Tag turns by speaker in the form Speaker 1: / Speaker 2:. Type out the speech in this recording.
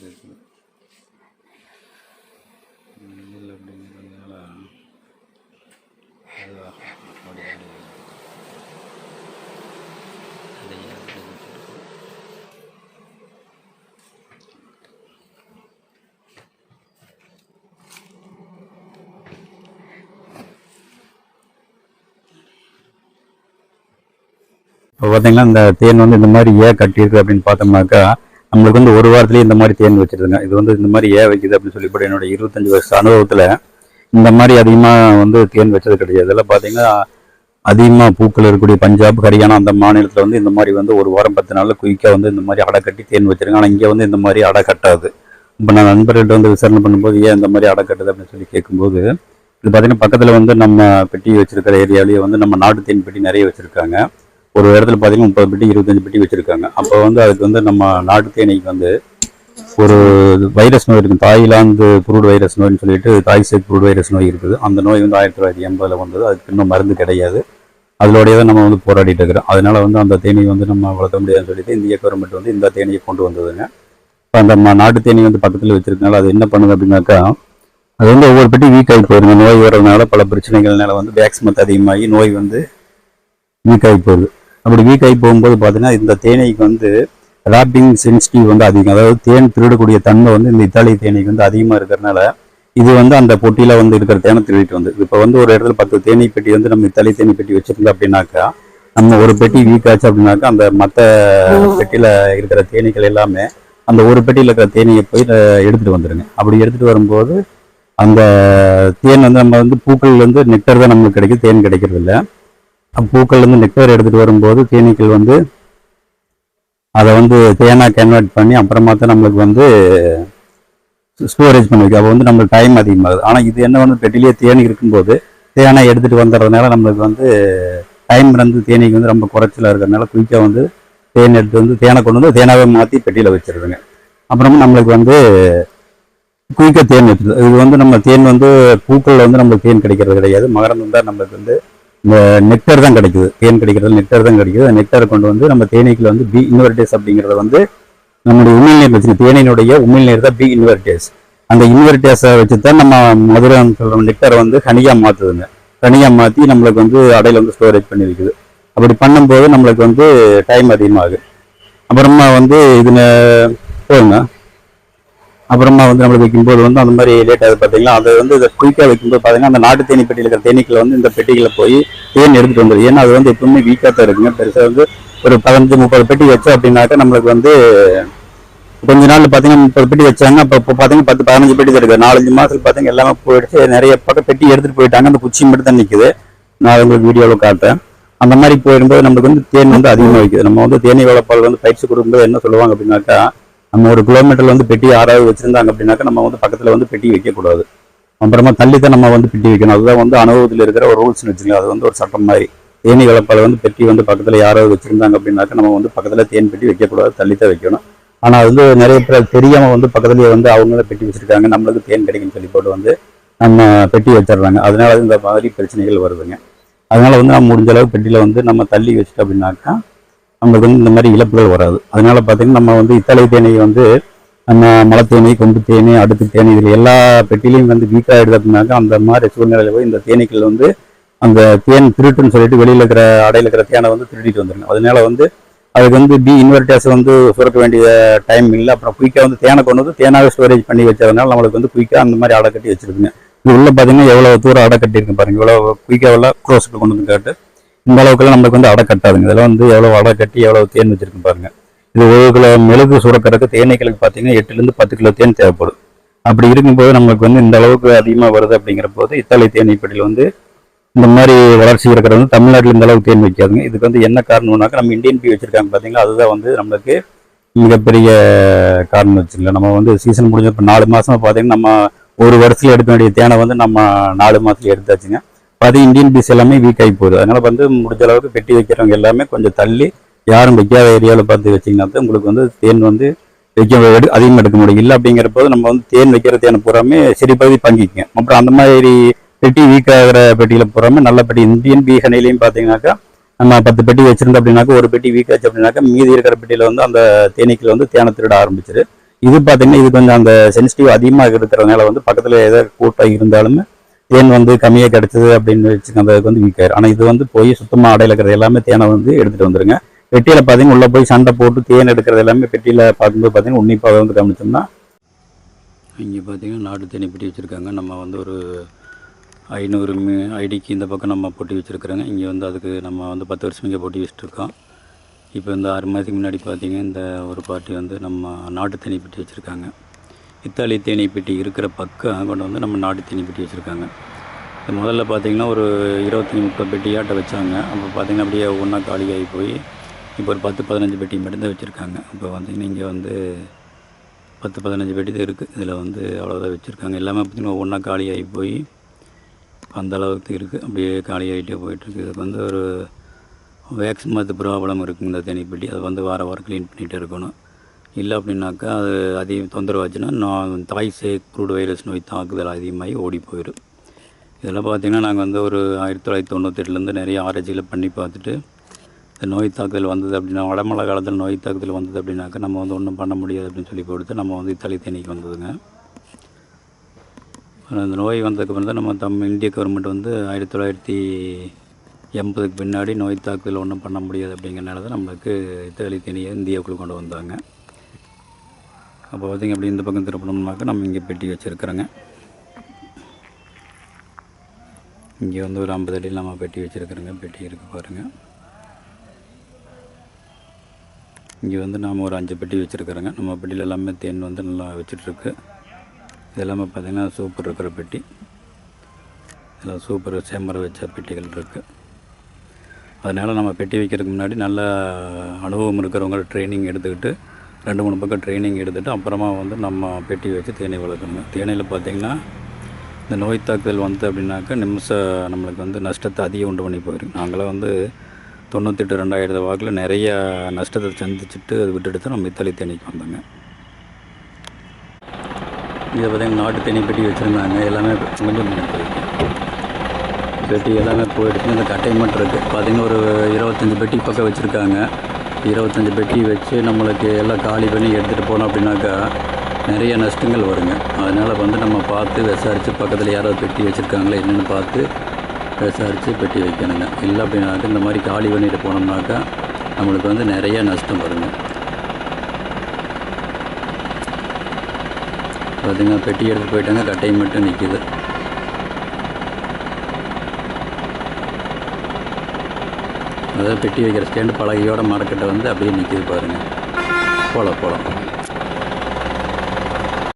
Speaker 1: இருக்குது. இல்லை அப்படிங்கிறதுனால அதுதான் அப்படி அப்படி இப்போ பார்த்தீங்கன்னா இந்த தேன் வந்து இந்த மாதிரி ஏன் கட்டியிருக்கு அப்படின்னு பார்த்தோம்னாக்கா நம்மளுக்கு வந்து ஒரு வாரத்துலேயே இந்த மாதிரி தேன் வச்சுருதுங்க. இது வந்து இந்த மாதிரி ஏன் வைக்குது அப்படின்னு சொல்லி போட்டு என்னோட இருபத்தஞ்சி வருஷ அனுபவத்தில் இந்த மாதிரி அதிகமாக வந்து தேன் வச்சது கிடையாது. இதெல்லாம் பார்த்தீங்கன்னா அதிகமாக பூக்கள் இருக்கக்கூடிய பஞ்சாப் ஹரியானா அந்த மாநிலத்தில் வந்து இந்த மாதிரி வந்து ஒரு வாரம் பத்து நாளில் குயிக்காக வந்து இந்த மாதிரி அடை கட்டி தேன் வச்சுருங்க ஆனால் இங்கே வந்து இந்த மாதிரி அடை கட்டாது. இப்போ நான் நண்பர்கள்ட்ட வந்து விசாரணை பண்ணும்போது ஏன் இந்த மாதிரி அடை கட்டுது அப்படின்னு சொல்லி கேட்கும்போது இது பார்த்தீங்கன்னா பக்கத்தில் வந்து நம்ம பெட்டி வச்சிருக்கிற ஏரியாலேயே வந்து நம்ம நாட்டு தேன் பெட்டி நிறைய வச்சுருக்காங்க. ஒரு இடத்துல பார்த்தீங்கன்னா முப்பது பெட்டி இருபத்தஞ்சு பெட்டி வச்சுருக்காங்க. அப்போ வந்து அதுக்கு வந்து நம்ம நாட்டு தேனீக்கு வந்து ஒரு வைரஸ் நோய் இருக்கும் தாய்லாந்து குரூட் வைரஸ் நோய்னு சொல்லிட்டு தாய் சேக் குரூட் வைரஸ் நோய் இருக்குது. அந்த நோய் வந்து ஆயிரத்தி தொள்ளாயிரத்தி எண்பதில் வந்தது. அதுக்கு இன்னும் மருந்து கிடையாது. அதோடய தான் நம்ம வந்து போராடிட்டு இருக்கிறோம். அதனால வந்து அந்த தேனீ வந்து நம்ம வளர்க்க முடியாதுன்னு சொல்லிட்டு இந்திய கவர்மெண்ட் வந்து இந்த தேனியை கொண்டு வந்ததுங்க. இப்போ அந்த நாட்டு தேனி வந்து பக்கத்தில் வச்சிருக்கனால அது என்ன பண்ணுது அப்படின்னாக்கா அது வந்து ஒவ்வொரு பெட்டி வீக் ஆகி போயிருங்க நோய் வர்றதுனால பல பிரச்சனைகள்னால வந்து பேக்ஸ் மத்து அதிகமாகி நோய் வந்து வீக் ஆகி போகுது. அப்படி வீக் ஆகி போகும்போது பார்த்தீங்கன்னா இந்த தேனீக்கு வந்து ராப்டிங் சென்சிட்டிவ் வந்து அதிகம். அதாவது தேன் திருடக்கூடிய தன்மை வந்து இந்த இத்தாலி தேனீக்கு வந்து அதிகமாக இருக்கிறனால இது வந்து அந்த பொட்டியில் வந்து இருக்கிற தேனை திருடிட்டு வந்து இப்போ வந்து ஒரு இடத்துல பத்து தேனீ பெட்டி வந்து நம்ம இத்தாலி தேனீ பெட்டி வச்சிருந்தோம் அப்படின்னாக்கா நம்ம ஒரு பெட்டி வீக் ஆச்சு அப்படின்னாக்கா அந்த மற்ற பெட்டியில் இருக்கிற தேனீக்கள் எல்லாமே அந்த ஒரு பெட்டியில் இருக்கிற தேனியை போய் எடுத்துகிட்டு வந்துடுங்க அப்படி எடுத்துகிட்டு வரும்போது அந்த தேன் வந்து நம்ம வந்து பூக்கள்லேருந்து நெக்டர் தான் நம்மளுக்கு கிடைக்கும் தேன் கிடைக்கிறது இல்லை பூக்கள்லேருந்து நெக்டர் எடுத்துகிட்டு வரும்போது தேனீக்கள் வந்து அதை வந்து தேனாக கன்வெர்ட் பண்ணி அப்புறமா தான் நம்மளுக்கு வந்து ஸ்டோரேஜ் பண்ணி வைக்கும். அப்போ வந்து நம்மளுக்கு டைம் அதிகமாகுது. ஆனால் இது என்ன வந்து பெட்டிலேயே தேனி இருக்கும்போது தேனை எடுத்துகிட்டு வந்துடுறதுனால நம்மளுக்கு வந்து டைம் வந்து தேனீக்கு வந்து ரொம்ப குறைச்சலாக இருக்கிறதுனால குயிக்காக வந்து தேன் எடுத்து வந்து தேனை கொண்டு வந்து தேனாவே மாற்றி பெட்டியில் வச்சிருதுங்க அப்புறமா நம்மளுக்கு வந்து குயிக்காக தேன் எடுத்துருது இது வந்து நம்ம தேன் வந்து பூக்களில் வந்து நம்மளுக்கு தேன் கிடைக்கிறது கிடையாது. மகரந்தம் தான் நம்மளுக்கு வந்து இந்த நெக்டர் தான் கிடைக்குது. தேன் கிடைக்கிறது நெக்டர் தான் கிடைக்குது. அந்த நெக்டரை கொண்டு வந்து நம்ம தேனீக்கில் வந்து பி இன்வெர்டேஸ் அப்படிங்கிறத வந்து நம்மளுடைய உமிழ்நீர் வச்சு தேனினுடைய உமிழ்நீர் தான் பி இன்வெர்டேஸ் அந்த இன்வெர்டேஸை வச்சு தான் நம்ம மதுரை நெக்டரை வந்து ஹனியாக மாற்றுதுங்க ஹனியாக மாற்றி நம்மளுக்கு வந்து அடையில் வந்து ஸ்டோரேஜ் பண்ணி வைக்குது. அப்படி பண்ணும்போது நம்மளுக்கு வந்து டைம் அதிகமாகும் அப்புறமா வந்து இதில் போதுங்க அப்புறமா வந்து நம்மளுக்கு வைக்கும்போது வந்து அந்த மாதிரி லேட் ஆகுது பார்த்தீங்களா? அது வந்து இதை குயிக்காக வைக்கும்போது பார்த்தீங்கன்னா அந்த நாட்டு தேனி பெட்டியில் இருக்கிற தேனீக்கள் வந்து இந்த பெட்டிகளை போய் தேன் எடுத்துகிட்டு வந்துடும் ஏன்னா அது வந்து எப்பவுமே வீக்காக தான் இருக்குங்க. பெருசாக வந்து ஒரு பதினஞ்சு முப்பது பெட்டி வச்சோம் அப்படின்னாக்கா நம்மளுக்கு வந்து கொஞ்ச நாள் பார்த்தீங்கன்னா முப்பது பெட்டி வச்சாங்க அப்போ இப்போ பார்த்தீங்கன்னா பத்து பதினஞ்சு பெட்டி தான் இருக்குது. நாலஞ்சு மாதத்துல பார்த்தீங்கன்னா எல்லாமே போயிடுச்சு. நிறைய பக்கம் பெட்டி எடுத்துகிட்டு போயிட்டாங்க. அந்த குச்சி மட்டும் தான் நிற்குது நான் உங்களுக்கு வீடியோவில் காட்டுறேன். அந்த மாதிரி போயிடும்போது நம்மளுக்கு வந்து தேன் வந்து அதிகமாக வைக்குது. நம்ம வந்து தேனி வளர்ப்பால் வந்து பயிற்சி கொடுக்கும்போது என்ன சொல்லுவாங்க அப்படின்னாக்கா நம்ம ஒரு கிலோமீட்டரில் வந்து பெட்டி ஆறாவது வச்சுருந்தாங்க அப்படின்னாக்கா நம்ம வந்து பக்கத்தில் வந்து பெட்டி வைக்கக்கூடாது. அப்புறமா தள்ளி தான் நம்ம வந்து பெட்டி வைக்கணும். அதுதான் வந்து அனுபவத்தில் இருக்கிற ஒரு ரூல்ஸ்னு வச்சுக்கலாம் அது வந்து ஒரு சட்டம் மாதிரி. தேனி வளர்ப்பால் வந்து பெட்டி வந்து பக்கத்தில் யாராவது வச்சுருந்தாங்க அப்படின்னாக்கா நம்ம வந்து பக்கத்தில் தேன் பெட்டி வைக்கக்கூடாது. தள்ளி தான் வைக்கணும். ஆனால் அது வந்து நிறைய பேர் தெரியாமல் வந்து பக்கத்துலேயே வந்து அவங்கள பெட்டி வச்சுருக்காங்க. நம்மளுக்கு தேன் கிடைக்குன்னு சொல்லி போட்டு வந்து நம்ம பெட்டி வச்சிடுறாங்க. அதனால இந்த மாதிரி பிரச்சனைகள் வருதுங்க. அதனால வந்து நம்ம முடிஞ்ச அளவு பெட்டியில் வந்து நம்ம தள்ளி வச்சுட்டோம் அப்படின்னாக்கா நம்மளுக்கு வந்து இந்த மாதிரி இழப்புகள் வராது. அதனால பார்த்தீங்கன்னா நம்ம வந்து இத்தலை தேனை வந்து நம்ம மலத்தேனி கொம்பு தேனி அடுக்கு தேனி இதில் எல்லா பெட்டிலையும் வந்து வீக்காக ஆகிடுது அப்படின்னாக்கா அந்த மாதிரி சூழ்நிலையில் போய் இந்த தேனீக்கள் வந்து அந்த தேன் திருட்டுன்னு சொல்லிட்டு வெளியில் இருக்கிற அடையில் இருக்கிற தேனை வந்து திருடிட்டு வந்துருங்க. அதனால வந்து அதுக்கு வந்து பி இன்வெர்டர்ஸ் வந்து சுரக்க வேண்டிய டைம் இல்லை. அப்புறம் குயிக்காக வந்து தேனை கொண்டு வந்து தேனாவே ஸ்டோரேஜ் பண்ணி வச்சதுனால நம்மளுக்கு வந்து குயிக்காக அந்த மாதிரி அடை கட்டி வச்சிருக்குங்க. இது உள்ள பார்த்தீங்கன்னா எவ்வளோ தூரம் அடை கட்டியிருக்கு பாருங்கள் இவ்வளோ குயிக்காக எவ்வளோ க்ளோஸுக்கு கொண்டு வந்து காட்டு. இந்த அளவுக்குலாம் நம்மளுக்கு வந்து அடை கட்டாதுங்க. இதெல்லாம் வந்து எவ்வளோ அடை கட்டி எவ்வளோ தேன் வச்சிருக்கு பாருங்க. இது ஒரு கிலோ மெழுகு சுரக்கிறதுக்கு தேனைகளுக்கு பார்த்தீங்கன்னா எட்டுலேருந்து பத்து கிலோ தேன் தேவைப்படும். அப்படி இருக்கும்போது நம்மளுக்கு வந்து இந்த அளவுக்கு அதிகமாக வருது அப்படிங்கிற போது இத்தாலி தேனீ வந்து இந்த மாதிரி வளர்ச்சி இருக்கிறது வந்து தமிழ்நாட்டில் இந்த அளவுக்கு தேன் வைக்காதுங்க இதுக்கு வந்து என்ன காரணம்னாக்கா நம்ம இந்தியன் பி வச்சுருக்காங்க பார்த்தீங்களா? அதுதான் வந்து நம்மளுக்கு மிகப்பெரிய காரணம் வச்சுக்கலாம் நம்ம வந்து சீசன் முடிஞ்ச இப்போ நாலு மாதமாக பார்த்தீங்கன்னா நம்ம ஒரு வருஷத்துல எடுக்க வேண்டிய தேனை வந்து நம்ம நாலு மாதத்துல எடுத்தாச்சுங்க. அது இந்தியன் பீஸ் எல்லாமே வீக் ஆகி போகுது. அதனால் வந்து முடிஞ்ச அளவுக்கு பெட்டி வைக்கிறவங்க எல்லாமே கொஞ்சம் தள்ளி யாரும் வைக்காத ஏரியாவில் பார்த்து வச்சிங்கன்னா தான் உங்களுக்கு வந்து தேன் வந்து வைக்க அதிகமாக எடுக்க முடியும். இல்லை அப்படிங்கிற போது நம்ம வந்து தேன் வைக்கிற தேனை பூராமே சரி பகுதி பங்கிக்குங்க. அப்புறம் அந்த மாதிரி பெட்டி வீக் ஆகிற பெட்டியில் பூராமே நல்ல பெட்டி. இந்தியன் பீகனையிலையும் பார்த்தீங்கன்னாக்கா நம்ம பத்து பெட்டி வச்சிருந்தோம் அப்படின்னாக்கா ஒரு பெட்டி வீக் ஆச்சு அப்படின்னாக்கா மீதி இருக்கிற பெட்டியில் வந்து அந்த தேனீக்கள் வந்து தேனை திருட ஆரம்பிச்சிரு. இது பார்த்தீங்கன்னா இது கொஞ்சம் அந்த சென்சிட்டிவ் அதிகமாக இருக்கிறதுனால வந்து பக்கத்தில் ஏதாவது கூட்டம் இருந்தாலுமே தேன் வந்து கம்மியாக கிடைச்சது அப்படின்னு வச்சுக்கோங்க அதுக்கு வந்து வீக்காயிரும். ஆனால் இது வந்து போய் சுத்தமாக அடையில் இருக்கிறது எல்லாமே தேனை வந்து எடுத்துகிட்டு வந்துருங்க. பெட்டியில் பார்த்தீங்கன்னா உள்ளே போய் சண்டை போட்டு தேன் எடுக்கிறது எல்லாமே பெட்டியில் பார்க்கும்போது பார்த்தீங்கன்னா உன்னிப்பாக வந்து கவனிச்சோம்னா இங்கே பார்த்தீங்கன்னா நாட்டு தேனி பெட்டி வச்சுருக்காங்க. நம்ம வந்து ஒரு ஐநூறு மீ ஐடிக்கு இந்த பக்கம் நம்ம பொட்டி வச்சுருக்குறோங்க. இங்கே வந்து அதுக்கு நம்ம வந்து பத்து வருஷம் இங்கே பொட்டி வச்சுட்ருக்கோம் இப்போ இந்த ஆறு மாதத்துக்கு முன்னாடி பார்த்திங்கன்னா இந்த ஒரு பார்ட்டி வந்து நம்ம நாட்டு தேனி பெட்டி வச்சுருக்காங்க. இத்தாலி தேனி பெட்டி இருக்கிற பக்கம் கொண்டு வந்து நம்ம நாட்டு தேனி பெட்டி வச்சுருக்காங்க. இது முதல்ல பார்த்தீங்கன்னா ஒரு இருபத்தஞ்சி முப்பது பெட்டியாட்ட வச்சாங்க. அப்போ பார்த்தீங்கன்னா அப்படியே ஒன்றா காலியாகி போய் இப்போ ஒரு பத்து பதினஞ்சு பெட்டி மட்டும்தான் வச்சுருக்காங்க. இப்போ பார்த்திங்கன்னா இங்கே வந்து பத்து பதினஞ்சு பெட்டி தான் இருக்குது இதில் வந்து அவ்வளோதான் வச்சுருக்காங்க. எல்லாமே பார்த்திங்கன்னா ஒன்றா காலியாகி போய் அந்த அளவுக்கு இருக்குது அப்படியே காலியாகிட்டே போயிட்டுருக்கு இதுக்கு வந்து ஒரு வேக்ஸ் மத்து ப்ராப்ளம் இருக்குது இந்த தேனி பெட்டி அதை வந்து வார வாரம் க்ளீன் பண்ணிகிட்டே இருக்கணும். இல்லை அப்படின்னாக்கா அது அதிகம் தொந்தரவாச்சுன்னா நான் தாய் சே குரூடு வைரஸ் நோய் தாக்குதல் அதிகமாகி ஓடி போயிடும். இதெல்லாம் பார்த்திங்கன்னா நாங்கள் வந்து ஒரு ஆயிரத்தி தொள்ளாயிரத்தி தொண்ணூத்தெட்டுலேருந்து நிறைய ஆராய்ச்சிகளை பண்ணி பார்த்துட்டு இந்த நோய் தாக்குதல் வந்தது அப்படின்னா வடமழை காலத்தில் நோய் தாக்குதல் வந்தது அப்படின்னாக்கா நம்ம வந்து ஒன்றும் பண்ண முடியாது அப்படின்னு சொல்லி கொடுத்து நம்ம வந்து தலை தேனிக்கு வந்ததுங்க. அந்த நோய் வந்ததுக்கப்புறம் தான் நம்ம தம் இந்திய கவர்மெண்ட் வந்து ஆயிரத்தி தொள்ளாயிரத்தி எண்பதுக்கு பின்னாடி நோய் தாக்குதல் ஒன்றும் பண்ண முடியாது அப்படிங்கிறனால தான் நம்மளுக்கு தலை தேனியை இந்தியாவுக்குள்ள கொண்டு வந்தாங்க. அப்போ பார்த்திங்க அப்படி இந்த பக்கம் திருப்பணம்னாக்கா நம்ம இங்கே பெட்டி வச்சுருக்குறோங்க. இங்கே வந்து ஒரு ஐம்பது அடியில் நம்ம பெட்டி வச்சுருக்குறோங்க. பெட்டி இருக்குது பாருங்கள் இங்கே வந்து நாம் ஒரு அஞ்சு பெட்டி வச்சுருக்குறோங்க. நம்ம பெட்டியில் எல்லாமே தேன் வந்து நல்லா வச்சிட்ருக்கு. இதெல்லாமே பார்த்திங்கன்னா சூப்பர் இருக்கிற பெட்டி. இதெல்லாம் சூப்பர் சேமரை வச்ச பெட்டிகள் இருக்குது அதனால் நம்ம பெட்டி வைக்கிறதுக்கு முன்னாடி நல்ல அனுபவம் இருக்கிறவங்க ட்ரைனிங் எடுத்துக்கிட்டு ரெண்டு மூணு பக்கம் ட்ரைனிங் எடுத்துகிட்டு அப்புறமா வந்து நம்ம பெட்டி வச்சு தேனீ வளர்க்கணும். தேனீயில் பார்த்திங்கன்னா இந்த நோய் தாக்குதல் வந்து அப்படின்னாக்கா நிமிஷம் நம்மளுக்கு வந்து நஷ்டத்தை அதிகம் உண்டு பண்ணி போயிடும் நாங்களாம் வந்து தொண்ணூத்தெட்டு ரெண்டாயிரத்து வாக்கில் நிறைய நஷ்டத்தை சந்திச்சுட்டு அதை விட்டுட்டு தான் நம்ம இத்தாலி தேனிக்கு வந்தோங்க. இதை பார்த்திங்கன்னா நாட்டு தேனி பெட்டி வச்சுருந்தாங்க. எல்லாமே கொஞ்சம் பெட்டி எல்லாமே போயிடுச்சு. இந்த கட்டை மட்டும் இருக்குது பார்த்திங்கன்னா ஒரு இருபத்தஞ்சி பெட்டி பக்கம் வச்சுருக்காங்க. இருபத்தஞ்சி பெட்டி வச்சு நம்மளுக்கு எல்லாம் காலி பண்ணி எடுத்துகிட்டு போனோம் அப்படின்னாக்கா நிறைய நஷ்டங்கள் வருங்க. அதனால் வந்து நம்ம பார்த்து விசாரித்து பக்கத்தில் யாராவது பெட்டி வச்சுருக்காங்களா என்னென்னு பார்த்து விசாரித்து பெட்டி வைக்கணுங்க. இல்லை அப்படின்னாக்கா இந்த மாதிரி காலி பண்ணிட்டு போனோம்னாக்கா நம்மளுக்கு வந்து நிறைய நஷ்டம் வருங்க. பார்த்திங்கன்னா பெட்டி எடுத்து போயிட்டாங்க கட்டை மட்டும் நிற்கிது அதாவது பெட்டி வைக்கிற ஸ்டாண்டு பலகையோட மரக்கட்டை வந்து அப்படியே நிற்கிது பாருங்கள் போல போகலாம்